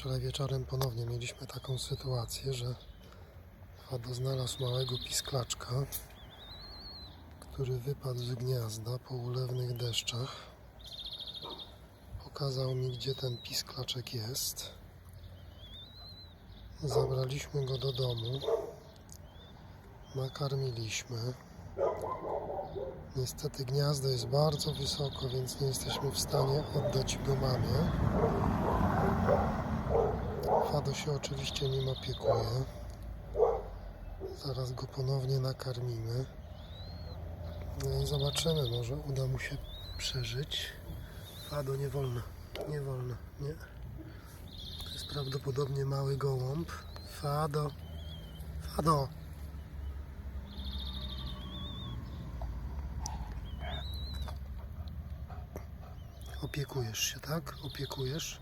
Wczoraj wieczorem ponownie mieliśmy taką sytuację, że Fado znalazł małego pisklaczka, który wypadł z gniazda po ulewnych deszczach. Pokazał mi, gdzie ten pisklaczek jest. Zabraliśmy go do domu. Nakarmiliśmy. Niestety gniazdo jest bardzo wysoko, więc nie jesteśmy w stanie oddać go mamie. Fado się oczywiście nim opiekuje. Zaraz go ponownie nakarmimy. No i zobaczymy, może uda mu się przeżyć. Fado nie wolno, nie wolno, nie. To jest prawdopodobnie mały gołąb. Fado, Fado. Opiekujesz się, tak? Opiekujesz.